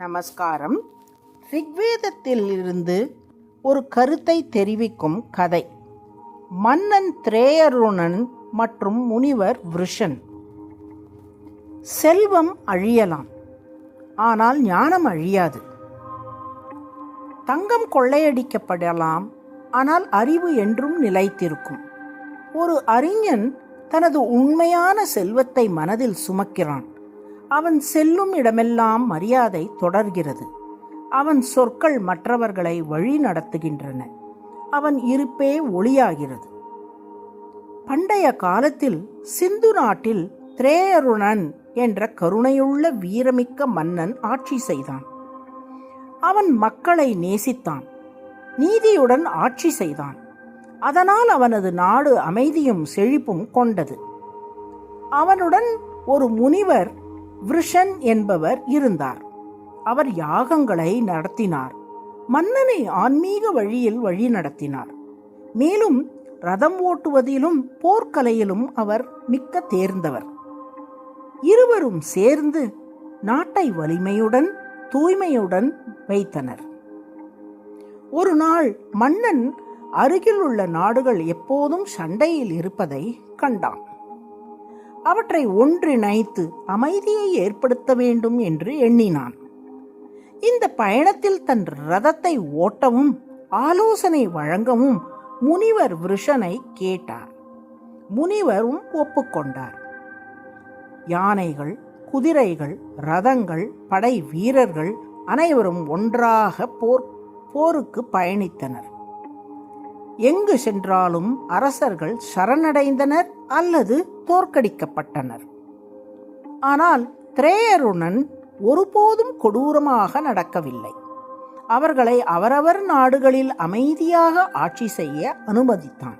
நமஸ்காரம். ரிக்வேதத்தில் இருந்து ஒரு கருத்தை தெரிவிக்கும் கதை. மன்னன் திரேயருணன் மற்றும் முனிவர் விருஷன். செல்வம் அழியலாம். ஆனால் ஞானம் அழியாது. தங்கம் கொள்ளையடிக்கப்படலாம். ஆனால் அறிவு என்றும் நிலைத்திருக்கும். ஒரு அறிஞன் தனது உண்மையான செல்வத்தை மனதில் சுமக்கிறான். அவன் செல்லும் இடமெல்லாம் மரியாதை தொடர்கிறது. அவன் சொற்கள் மற்றவர்களை வழி நடத்துகின்றன. அவன் இருப்பே ஒளியாகிறது. பண்டைய காலத்தில் சிந்து நாட்டில் திரேயருணன் என்ற கருணையுள்ள வீரமிக்க மன்னன் ஆட்சி செய்தான். அவன் மக்களை நேசித்தான். நீதியுடன் ஆட்சி செய்தான். அதனால் அவனது நாடு அமைதியும் செழிப்பும் கொண்டது. அவனுடன் ஒரு முனிவர் விருஷன் என்பவர் இருந்தார். அவர் யாகங்களை நடத்தினார். மன்னனை ஆன்மீக வழியில் வழி நடத்தினார். மேலும் ரதம் ஓட்டுவதிலும் போர்க்கலையிலும் அவர் மிக்க தேர்ந்தவர். இருவரும் சேர்ந்து நாட்டை வலிமையுடன் தூய்மையுடன் வைத்தனர். ஒரு நாள் மன்னன் அருகில் உள்ள நாடுகள் எப்போதும் சண்டையில் இருப்பதை கண்டான். அவற்றை ஒன்றிணைத்து அமைதியை ஏற்படுத்த வேண்டும் என்று எண்ணினான். இந்த பயணத்தில் தன் ரதத்தை ஓட்டவும் ஆலோசனை வழங்கவும் முனிவர் விருஷனை கேட்டார். முனிவரும் ஒப்புக்கொண்டார். யானைகள் குதிரைகள் ரதங்கள் படை வீரர்கள் அனைவரும் ஒன்றாக போர் போருக்கு பயணித்தனர். எங்கு சென்றாலும் அரசர்கள் சரணடைந்தனர் அல்லது தோற்கடிக்கப்பட்டனர். ஆனால் திரேயருணன் ஒருபோதும் கொடூரமாக நடக்கவில்லை. அவர்களை அவரவர் நாடுகளில் அமைதியாக ஆட்சி செய்ய அனுமதித்தான்.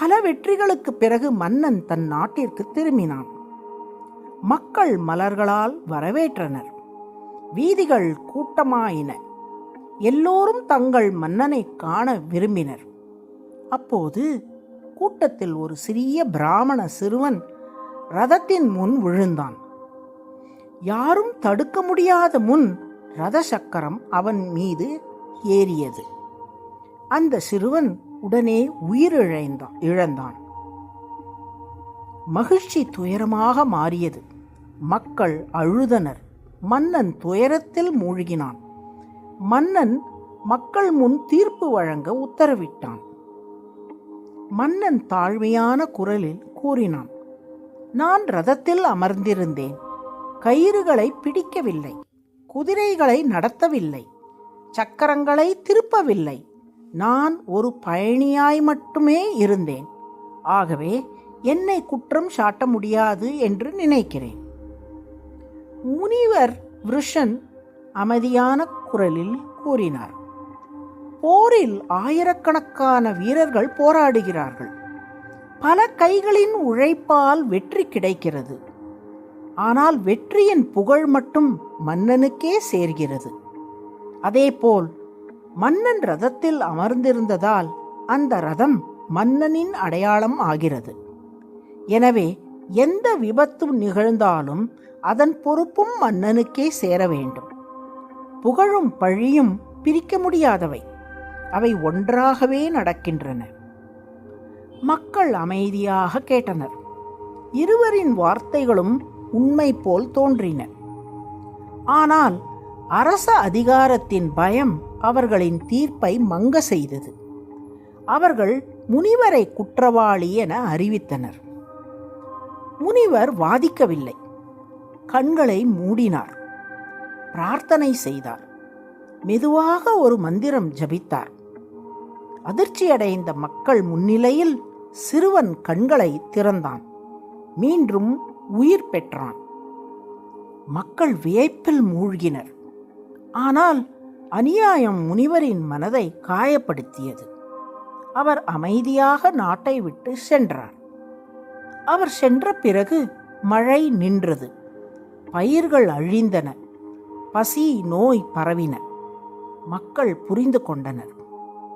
பல வெற்றிகளுக்கு பிறகு மன்னன் தன் நாட்டிற்கு திரும்பினான். மக்கள் மலர்களால் வரவேற்றனர். வீதிகள் கூட்டமாயின. எல்லோரும் தங்கள் மன்னனை காண விரும்பினர். அப்போது கூட்டத்தில் ஒரு சிறிய பிராமண சிறுவன் ரதத்தின் முன் விழுந்தான். யாரும் தடுக்க முடியாத முன் ரத சக்கரம் அவன் மீது ஏறியது. அந்த சிறுவன் உடனே உயிரிழந்தான் இழந்தான். மகிழ்ச்சி துயரமாக மாறியது. மக்கள் அழுதனர். மன்னன் துயரத்தில் மூழ்கினான். மன்னன் மக்கள் முன் தீர்ப்பு வழங்க உத்தரவிட்டான். மன்னன் தாழ்மையான குரலில் கூறினான் நான் ரதத்தில் அமர்ந்திருந்தேன். கயிறுகளை பிடிக்கவில்லை குதிரைகளை நடத்தவில்லை சக்கரங்களை திருப்பவில்லை. நான் ஒரு பயணியாய் மட்டுமே இருந்தேன். ஆகவே என்னை குற்றம் சாட்ட முடியாது என்று நினைக்கிறேன். முனிவர் விருஷன் அமைதியான குரலில் கூறினார். போரில் ஆயிரக்கணக்கான வீரர்கள் போராடுகிறார்கள். பல கைகளின் உழைப்பால் வெற்றி கிடைக்கிறது. ஆனால் வெற்றியின் புகழ் மட்டும் மன்னனுக்கே சேர்கிறது. அதேபோல் மன்னன் ரதத்தில் அமர்ந்திருந்ததால் அந்த ரதம் மன்னனின் அடையாளம் ஆகிறது. எனவே எந்த விபத்து நிகழ்ந்தாலும் அதன் பொறுப்பும் மன்னனுக்கே சேர வேண்டும். புகழும் பழியும் பிரிக்க முடியாதவை. அவை ஒன்றாகவே நடக்கின்றன. மக்கள் அமைதியாக கேட்டனர். இருவரின் வார்த்தைகளும் உண்மை போல் தோன்றின. ஆனால் அரச அதிகாரத்தின் பயம் அவர்களின் தீர்ப்பை மங்க செய்தது. அவர்கள் முனிவரை குற்றவாளி என அறிவித்தனர். முனிவர் வாதிக்கவில்லை. கண்களை மூடினார். பிரார்த்தனை செய்தார். மெதுவாக ஒரு மந்திரம் ஜபித்தார். அதிர்ச்சியடைந்த மக்கள் முன்னிலையில் சிறுவன் கண்களை திறந்தான். மீண்டும் உயிர் பெற்றான். மக்கள் வியப்பில் மூழ்கினர். ஆனால் அநியாயம் முனிவரின் மனதை காயப்படுத்தியது. அவர் அமைதியாக நாட்டை விட்டு சென்றார். அவர் சென்ற பிறகு மழை நின்றது. பயிர்கள் அழிந்தன. பசி நோய் பரவின. மக்கள் புரிந்து கொண்டனர்.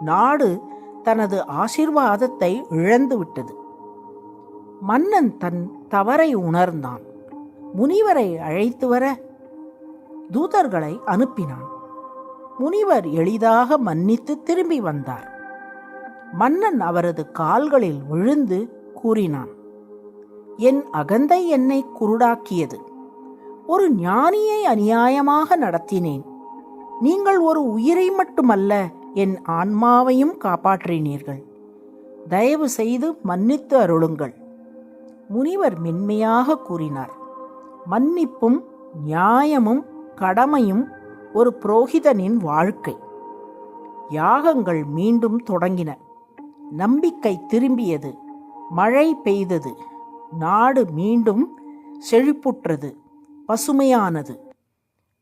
நாடு தனது ஆசிர்வாதத்தை இழந்துவிட்டது மன்னன் தன் தவறை உணர்ந்தான். முனிவரை அழைத்து வர தூதர்களை அனுப்பினான். முனிவர் எளிதாக மன்னித்து திரும்பி வந்தார். மன்னன் அவரது கால்களில் விழுந்து கூறினான் என் அகந்தை என்னை குருடாக்கியது. ஒரு ஞானியை அநியாயமாக நடத்தினேன். நீங்கள் ஒரு உயிரை மட்டுமல்ல என் ஆன்மாவையும் காப்பாற்றினீர்கள். தயவு செய்து மன்னித்து அருளுங்கள். முனிவர் மென்மையாக கூறினார். மன்னிப்பும் நியாயமும் கடமையும் ஒரு புரோகிதனின் வாழ்க்கை. யாகங்கள் மீண்டும் தொடங்கின. நம்பிக்கை திரும்பியது. மழை பெய்தது. நாடு மீண்டும் செழிப்புற்றது. பசுமையானது.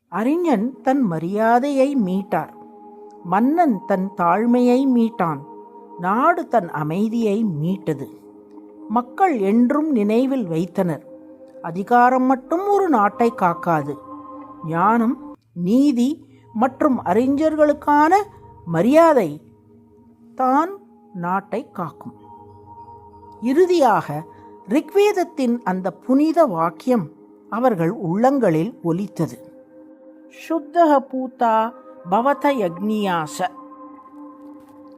அறிஞன் தன் மரியாதையை மீட்டார். மன்னன் தன் தாழ்மையை மீட்டான். நாடு தன் அமைதியை மீட்டது. மக்கள் என்றும் நினைவில் வைத்தனர். அதிகாரம் மட்டும் ஒரு நாட்டை காக்காது. ஞானம் நீதி மற்றும் அறிஞர்களுக்கான மரியாதை தான் நாட்டை காக்கும். இறுதியாக ரிக்வேதத்தின் அந்த புனித வாக்கியம் அவர்கள் உள்ளங்களில் ஒலித்தது. சுத்தக பூதா பவத யக்னியாச.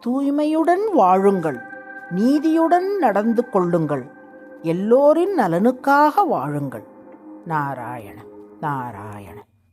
தூய்மையுடன் வாழுங்கள் நீதியுடன் நடந்து கொள்ளுங்கள் எல்லோரின் நலனுக்காக வாழுங்கள். நாராயண நாராயண.